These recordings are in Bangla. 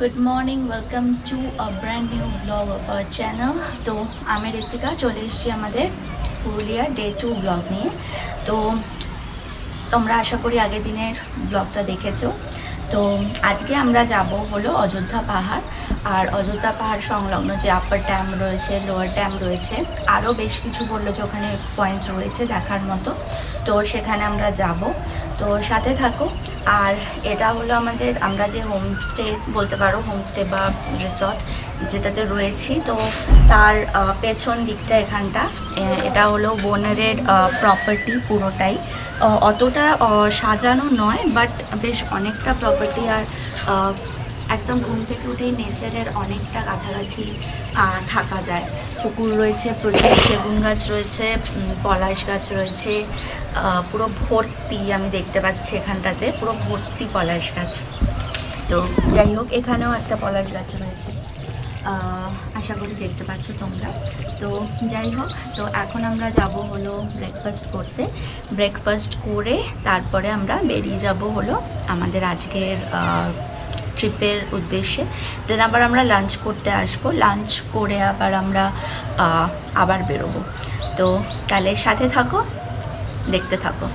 Good morning welcome to a brand new blog our channel তো, আমি ঋতিকা চলে এসেছি আমাদের পুরুলিয়া ডে টু ব্লগ নিয়ে। তো, তোমরা আশা করি আগের দিনের ব্লগটা দেখেছ। তো, আজকে আমরা যাব হলো অযোধ্যা পাহাড়। আর অযোধ্যা পাহাড় সংলগ্ন যে আপার ড্যাম রয়েছে লোয়ার ড্যাম রয়েছে আরও বেশ কিছু বলল যে ওখানে পয়েন্ট রয়েছে দেখার মতো। তো, সেখানে আমরা যাব। তো, সাথে থাকো। আর এটা হলো আমাদের, আমরা যে হোমস্টে বলতে পারো হোমস্টে বা রিসর্ট যেটাতে রয়েছি, তো তার পেছন দিকটা এখানটা। এটা হলো বোনারের প্রপার্টি পুরোটাই। অতটা সাজানো নয় বাট বেশ অনেকটা প্রপার্টি আর একদম ঘুম থেকে উঠেই নেচারের অনেকটা কাছাকাছি থাকা যায়। পুকুর রয়েছে, প্রচুর সেগুন গাছ রয়েছে পলাশ গাছ রয়েছে পুরো ভর্তি আমি দেখতে পাচ্ছি এখানটাতে, পুরো ভর্তি পলাশ গাছ। তো যাই হোক, এখানেও একটা পলাশ গাছ রয়েছে। আশা করি দেখতে পাচ্ছ তোমরা। তো যাই হোক, তো এখন আমরা যাব হলো ব্রেকফাস্ট করতে। ব্রেকফাস্ট করে তারপরে আমরা বেরিয়ে যাব হলো আমাদের আজকের ট্রিপের উদ্দেশ্যে। দেন আবার আমরা লাঞ্চ করতে আসব। লাঞ্চ করে আবার আমরা আবার বেরোবো। তো তাহলে সাথে থাকো, দেখতে থাকো।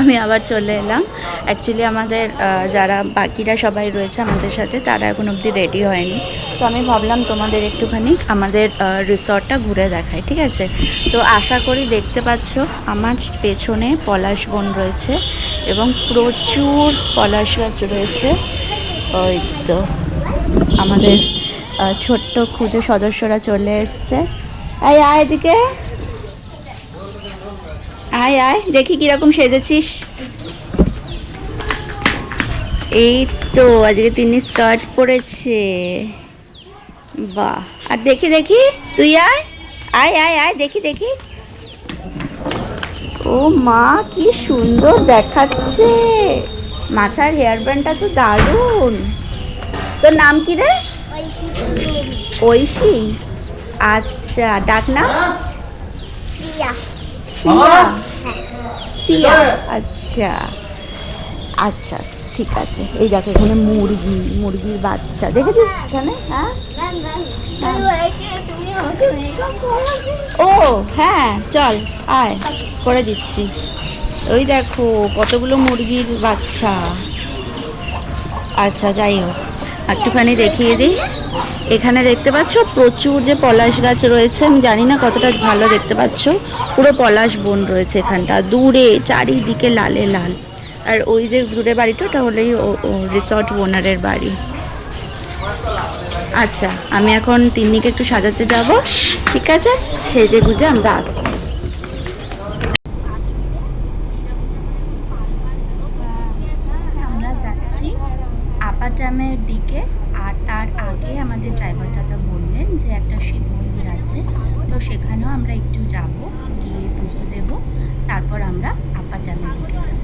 আমি আবার চলে এলাম। অ্যাকচুয়ালি আমাদের যারা বাকিরা সবাই রয়েছে আমাদের সাথে, তারা এখন অবধি রেডি হয়নি। তো আমি ভাবলাম তোমাদের একটুখানি আমাদের রিসর্টটা ঘুরে দেখাই, ঠিক আছে? তো আশা করি দেখতে পাচ্ছ, আমার পেছনে পলাশ বন রয়েছে। এবং প্রচুর পলাশ গাছ রয়েছে। ওই তো আমাদের ছোট্ট ক্ষুদে সদস্যরা চলে এসছে। আয় আয় এদিকে। আয় আয়, দেখি কীরকম সেজেছিস। এই তো, আজকে তিনি স্কার্ট পরেছে। বাহ, আর দেখি দেখি, তুই আয়। আয় আয় আয়, দেখি দেখি। ও মা কি সুন্দর দেখাচ্ছে। মাথার হেয়ার ব্যান্ডটা তো দারুণ। তোর নাম কি রে? ঐশী আচ্ছা ডাক নাম সিয়া। সিয়া? আচ্ছা। আচ্ছা। ঠিক আছে। এই দেখো, এখানে মুরগি, মুরগির বাচ্চা। দেখেছিস এখানে? হ্যাঁ? ও হ্যাঁ চল, আয়, করে দিচ্ছি। ওই দেখো, কতগুলো মুরগির বাচ্চা। আচ্ছা যাই হোক, একটুখানি দেখিয়ে দিই। এখানে দেখতে পাচ্ছ, প্রচুর যে পলাশ গাছ রয়েছে, আমি জানি না কতটা ভালো দেখতে পাচ্ছ। পুরো পলাশ বন রয়েছে এখানটা, দূরে, চারিদিকে লালে লাল। আর ওই যে দূরে বাড়িটা, ওটা হলেই রিসর্ট ওনারের বাড়ি। আচ্ছা আমি এখন তিন্নিকে একটু সাজাতে যাব। ঠিক আছে? সেজে গুজে আমরা আসছি। আমরা যাচ্ছি আপার ড্যামের দিকে, আর তার আগে আমাদের ড্রাইভার দাদা বললেন যে একটা শিব মন্দির আছে। তো সেখানেও আমরা একটু যাব, গিয়ে পুজো দেব। তারপর আমরা আপার ড্যামের দিকে যাব।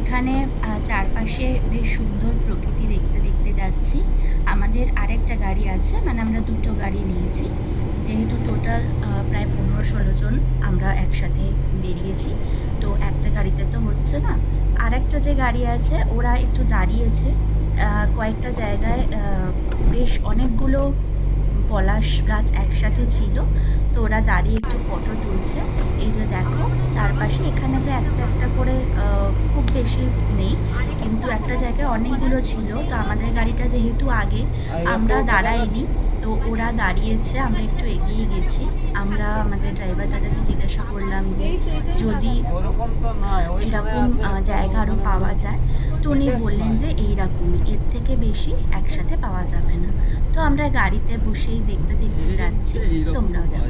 এখানে চারপাশে বেশ সুন্দর প্রকৃতি দেখতে দেখতে যাচ্ছি। আমাদের আরেকটা গাড়ি আছে মানে আমরা দুটো গাড়ি নিয়েছি। যেহেতু টোটাল প্রায় পনেরো ষোলো জন আমরা একসাথে বেরিয়েছি, তো একটা গাড়িতে তো হচ্ছে না। আর একটা যে গাড়ি আছে, ওরা একটু দাঁড়িয়েছে কয়েকটা জায়গায় বেশ অনেকগুলো পলাশ গাছ একসাথে ছিল। তো ওরা দাঁড়িয়ে একটু ফটো তুলছে। এই যে দেখো, চারপাশে এখানে তো একটা একটা করে খুব বেশি নেই, কিন্তু একটা জায়গায় অনেকগুলো ছিল। তো আমাদের গাড়িটা যেহেতু আগে, আমরা দাঁড়াইনি। তো ওরা দাঁড়িয়েছে, আমরা একটু এগিয়ে গেছি। আমরা আমাদের ড্রাইভার দাদাকে জিজ্ঞাসা করলাম যে, যদি এরকম জায়গা আরও পাওয়া যায়? তো উনি বললেন যে, এইরকমই। এর থেকে বেশি একসাথে পাওয়া যাবে না। তো আমরা গাড়িতে বসেই দেখতে দেখতে যাচ্ছি। তোমরাও দেখো।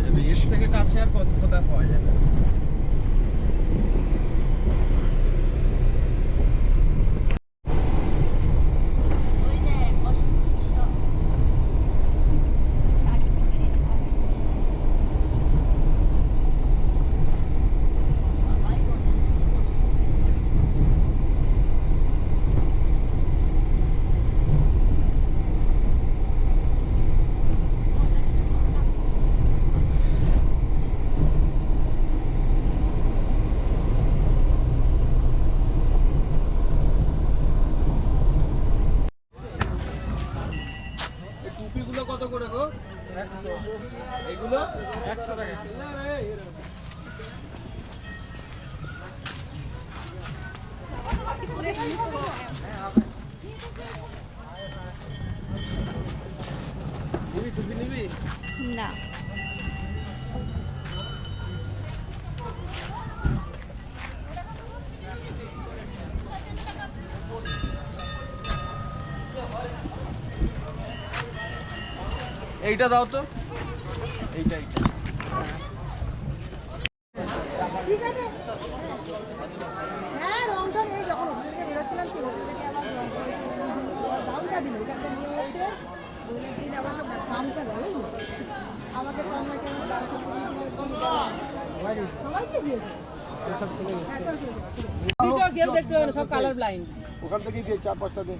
হ্যাঁ চল ঠিক আছে কেউ দেখতে পাবে না সব কালার ব্লাইন্ড ওখান থেকেই দিয়ে চার পাঁচটা দে।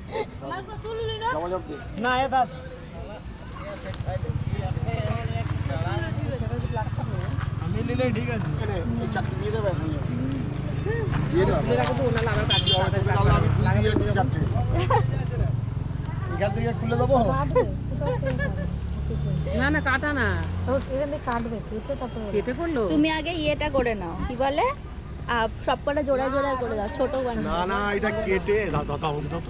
জমা জব দে না এটা আছে আমি নিলে ঠিক আছে। চারটে দিয়ে দেবে এখন দিয়ে দেবে তাহলে আমি ফুল দিয়ে হচ্ছে চারটে এখান থেকে খুলে দেবো না না কাটা না। কাটবে কেটে তারপরে কেটে করল তুমি আগে ইয়েটা করে নাও। কি বলে? আহ, সব কটা জোড়ায় জোড়ায় করে দাও ছোট না না এটা কেটে দাও দাও দাও দাও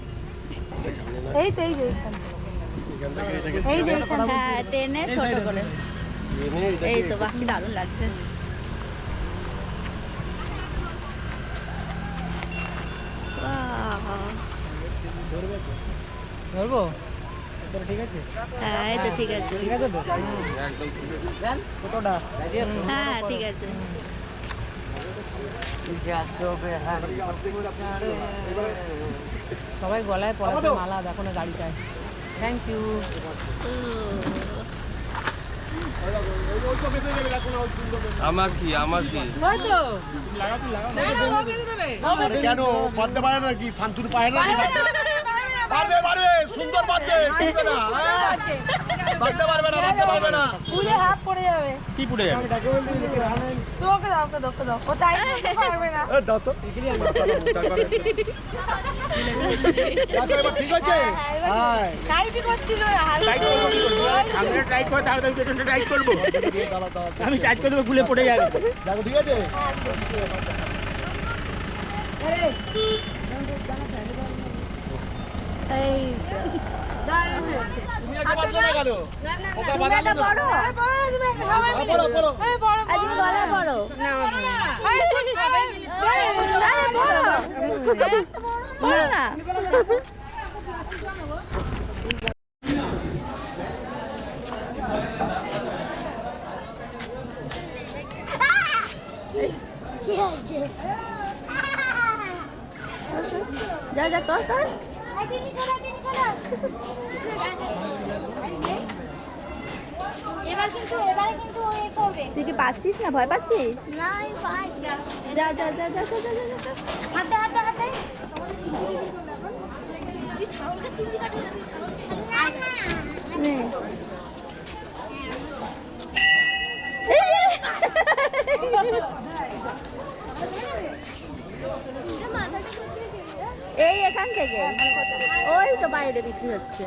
এই তো এই যে এখান থেকে। এখান থেকে এটাকে এই যে হ্যাঁ টেনে ছোট করে। এই তো বাকি দারুণ লাগছে। ধরবো? ঠিক আছে? হ্যাঁ এই তো ঠিক আছে। ঠিক আছে তো? কতটা হ্যাঁ ঠিক আছে। সবাই গলায় পড়াছে মালা দেখো না গাড়িটায়। থ্যাংক ইউ আমার কি? আমার কি? কেন বাঁধতে পারে না কি শান্তুর পায় না পারবে পারবে সুন্দর বাঁধবে পারবে না হ্যাঁ? পারবে না বাঁধতে পারবে না। হাফ পড়ে যাবে। কি পুড়ে যাবে? তো ওকে দাও ওকে দাও দাও। ও টাইট করতে পারবে না। এ, দাও তো। এবার ঠিক আছে হ্যাঁ টাইটই করছিল আমি টাইট করে দেবো গুলে পড়ে যাবে দেখো ঠিক আছে এই দাঁড়ানো হয়েছে তুমি আগে বাঁধলে না কেন ওকে তুমি একটা বড় হ্যাঁ, পড়ো আজকে গলা বড় না না যা যা কর কর তুই কি পাচ্ছিস না ভয় পাচ্ছিস যা যা যা যা যা যা যা। হাতে হাতে হাতে। মাথাটা এই এখান থেকে? ওই তো বাইরে বিক্রি হচ্ছে।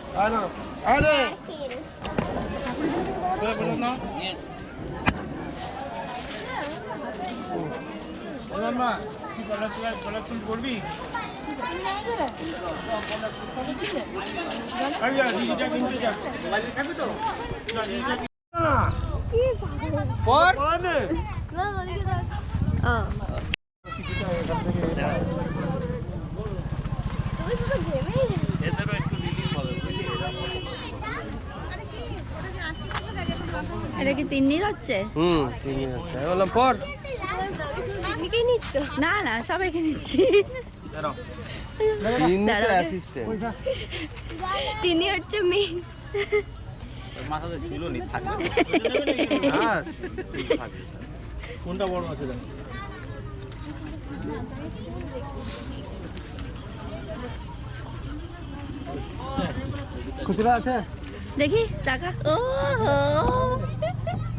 করবি আরে। কিনতে যা থাকবি পর? এটা কি তিন্নির হচ্ছে? হুম বললাম পর। না না সবাইকে নিচ্ছি। দাঁড়াও। দাঁড়াও। তিনি হচ্ছে মেন মাথাতে চুলো নি থাকবে। হ্যাঁ চুল থাকবে কোনটা বড় আছে দেখ খুচরা আছে? দেখি টাকা। ও হো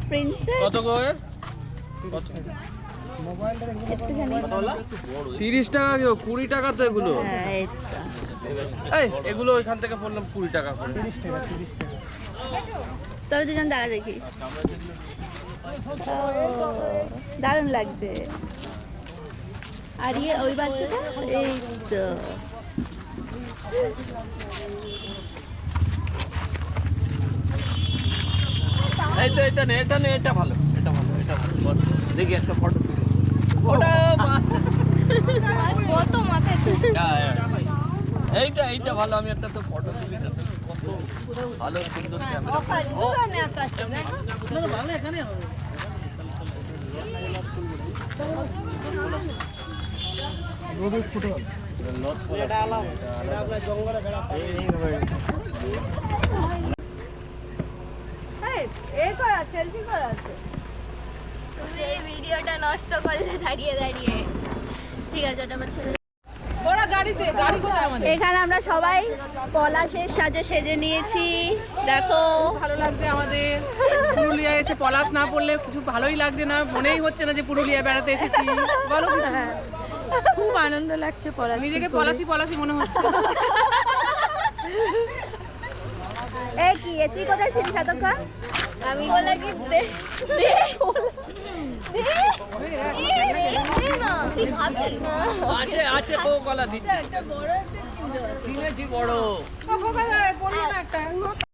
প্রিন্সেস কত? করে কত টাকা কেউ কুড়ি টাকা তো এগুলো। হ্যাঁ এই এগুলো ওইখান থেকে বললাম কুড়ি টাকা করে। তোরা দুজন দাঁড়া দেখি। দারুণ লাগছে। আর ইয়ে ওই বাচ্চাটা? এই তো। এই তো এটা নে এটা নে এটা ভালো এটা ভালো এটা ভালো দেখি একটা ফটো তুলে। ওটা কত মাথায়? হ্যাঁ, হ্যাঁ। এইটা এইটা ভালো আমি একটা তো ফটো তুলি কত ভালো সুন্দর ক্যামেরা তুমি এই ভিডিওটা নষ্ট করলে দাঁড়িয়ে দাঁড়িয়ে। ঠিক আছে ওটা আমার ছেলে ওরা গাড়িতে গাড়ি কোথায় আমাদের এখানে আমরা সবাই পলাশের সাজে সেজে নিয়েছি। দেখো। ভালো লাগছে আমাদের। পুরুলিয়া এসে পলাশ না পড়লে কিছু ভালোই লাগছে না। মনেই হচ্ছে না যে পুরুলিয়া বেড়াতে এসেছি। বলো খুব আনন্দ লাগছে পলাশ নিজেকে পলাশি পলাশি মনে হচ্ছে। এই কি তুই কোথায় ছিলিস এতক্ষণ? আমি বলে কি দে দে দে দে না তুই খাবি আছে আছে কো কলা দিচ্ছি কিনেছি বড় পড়ল না একটা?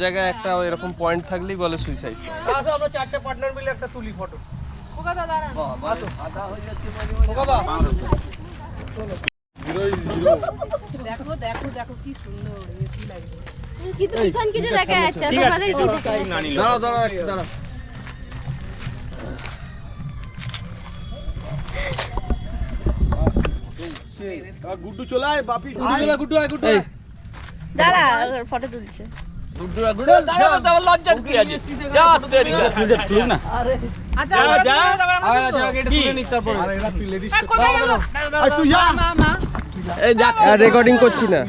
জায়গায় একটা এরকম পয়েন্ট থাকলেই বলে সুইসাইড আসো আমরা চারটে পার্টনার মিলে একটা তুলি ফটো ওকা দাদা দেখো দেখো দেখো কি সুন্দর কিন্তু পিছন কিছু দেখা যাচ্ছে তোমাদের দাঁড়াও দাঁড়াও একটু দাঁড়াও। গুড্ডু চলে আয় বাপি। গুড্ডু চলে গুড্ডু আয় গুড্ডু দাঁড়া ফটো তুলছে। না। আচ্ছা লেডিস হ্যাঁ, কোথায় গেল? আর তুই যা। মা মা এই দেখ রেকর্ডিং করছি না।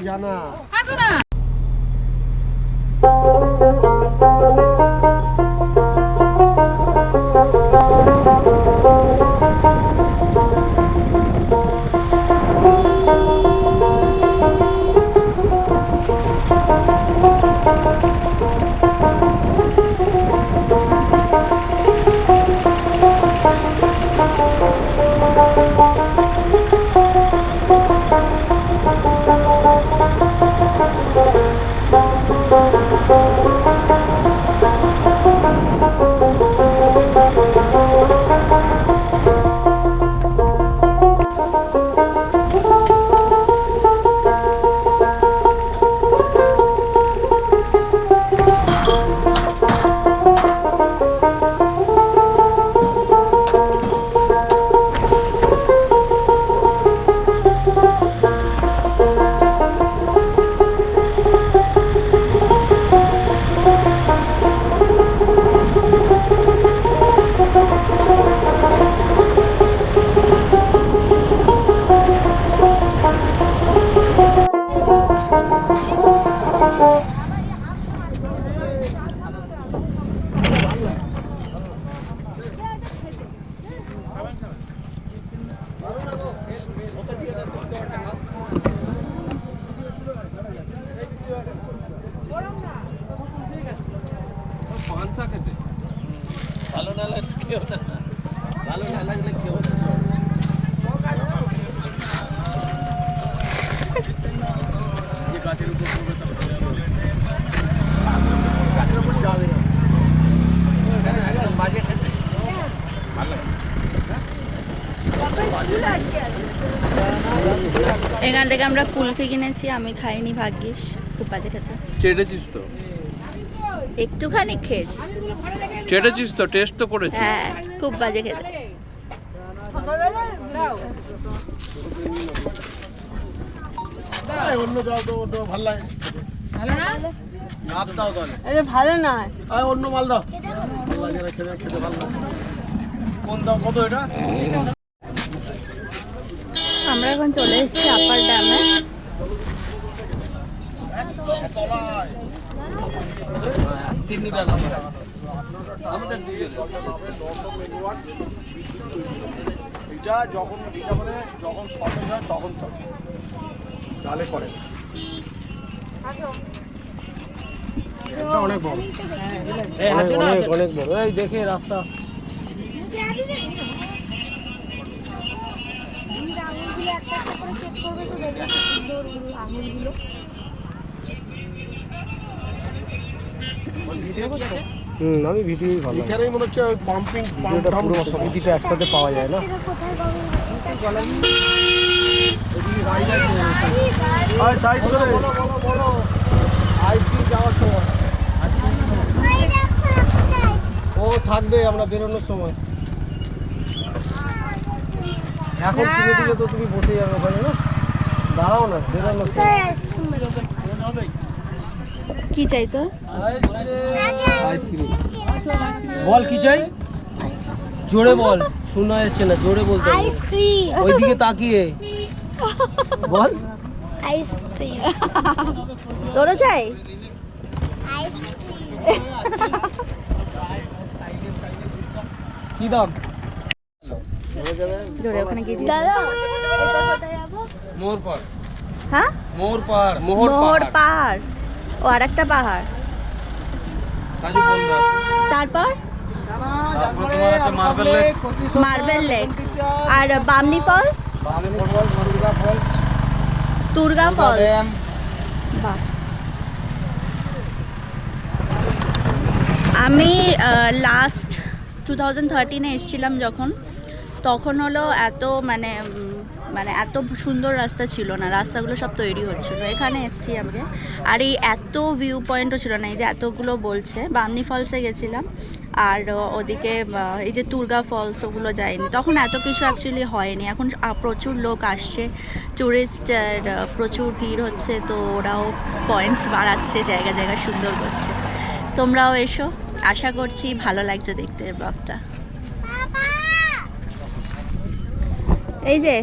এখান থেকে আমরা কুলফি কিনেছি আমি খাইনি ভাগ্যিস খুব বাজে খেতে। চেটেছিস তো? একটুখানি খেয়েছি। চেটেছিস তো? টেস্ট তো করেছিস। হ্যাঁ খুব বাজে খেতে। অন্য দাও তো ভালো লাগে। ভালো না? নাপ দাও তাহলে। আরে ভালো নয় এই অন্য মাল দাও। খেতে ভালো কোন দাম কত এটা? আমরা এখন চলে এসেছি আপার ড্যামে। এটা যখন এটা মানে যখন হয় তখন তাহলে করে অনেক বড়। অনেক অনেক বড়। এই দেখে রাস্তা। হুম আমি ভিডিওই ভালো এখানেই মনে হচ্ছে পাম্পিং ভিডিওটা পুরো ভিডিওটা একসাথে পাওয়া যায় না। আয় সাইড চলে আইসি যাওয়ার সময় ও থাকবে আমরা বেরোনোর সময়। এখন কিনে দিলে তো তুমি বসে যাবে ওখানে না? দাঁড়াও না সময় কি চাই আইসক্রিম বল কি চাই? জোরে বল শোনা যাচ্ছে না জোরে বলতে। আইসক্রিম ওইদিকে তাকিয়ে। বল। আইসক্রিম তোরও চাই? কি দাম? জোরে ওখানে গিয়ে দাদা এটা মোর পার হ্যাঁ? মোর পার মোহর পাহাড় পাহাড় ও আর একটা পাহাড় তারপর? মার্বেল লেক মার্বেল লেক আর বামনি ফলস তুর্গা ফলস বাহ। আমি লাস্ট টু থাউজেন্ড থার্টিনে এসেছিলাম যখন। তখন হলো এত মানে মানে এত সুন্দর রাস্তা ছিল না, রাস্তাগুলো সব তৈরি হচ্ছিল। এখানে এসেছি আমরা। আর এই এত ভিউ পয়েন্টও ছিল না, এই যে এতগুলো বলছে, বামনি ফলসে গেছিলাম, আর ওদিকে এই যে তুর্গা ফলস ওগুলো যায়নি তখন এত কিছু অ্যাকচুয়ালি হয়নি, এখন প্রচুর লোক আসছে ট্যুরিস্ট প্রচুর ভিড় হচ্ছে, তো ওরাও পয়েন্টস বাড়াচ্ছে, জায়গা জায়গা সুন্দর করছে। তোমরাও এসো, আশা করছি ভালো লাগছে দেখতে ব্লগটা এই যে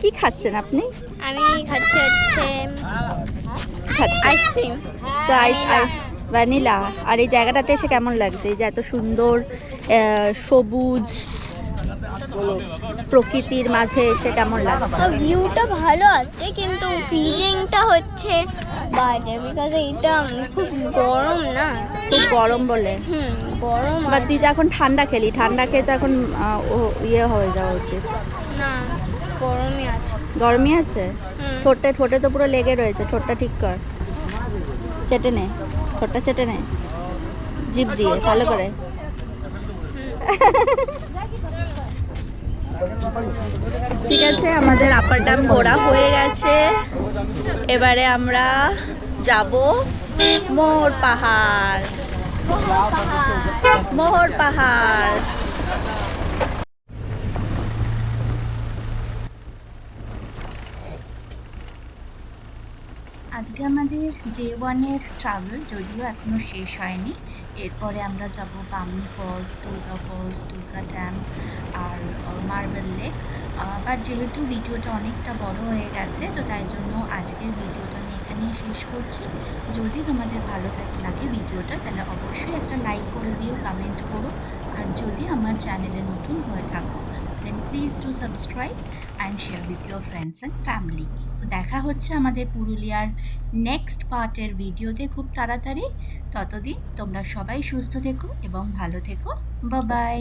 কি খাচ্ছেন আপনি? আমি খাচ্ছি হচ্ছে আইসক্রিম তো আইস ভ্যানিলা আর এই জায়গাটাতে এসে কেমন লাগছে? এই যে এত সুন্দর সবুজ প্রকৃতির মাঝে এসে কেমন লাগছে? ভিউটা ভালো আছে কিন্তু ফিলিংটা হচ্ছে বাজে বিকজ এইটা খুব গরম না? খুব গরম বলে? হুম গরম বাট তুই এখন ঠান্ডা খেলি ঠান্ডা খেয়ে তো এখন ও ইয়ে হয়ে যাওয়া উচিত। না গরমই আছে। গরমই আছে? ঠোঁটে ঠোঁটে তো পুরো লেগে রয়েছে ঠোঁটটা ঠিক কর। চেটে নে ঠোঁটটা চেটে নে। জিভ দিয়ে ভালো করে। ঠিক আছে, আমাদের আপার ড্যাম ঘোরা হয়ে গেছে। এবারে আমরা যাব মোহর পাহাড়। মোহর পাহাড়। আজকে আমাদের ডে ওয়ানের ট্রাভেল যদিও এখনও শেষ হয়নি। এরপরে আমরা যাব Bamni Falls Durga Falls Durga Dam R marble lake but যেহেতু ভিডিওটা অনেকটা বড় হয়ে গেছে, তো তাই জন্য আজকের ভিডিওটা আমি এখানেই শেষ করছি। যদি তোমাদের ভালো লাগে ভিডিওটা তাহলে অবশ্যই একটা লাইক করে দিও কমেন্ট করো। আর যদি আমার চ্যানেলে নতুন হয়ে থাকো then please to subscribe and share with your friends and family তো দেখা হচ্ছে আমাদের পুরুলিয়ার নেক্সট পার্টের ভিডিওতে খুব তাড়াতাড়ি। ততদিন তোমরা সবাই সুস্থ থেকো এবং ভালো থেকো। বা বাই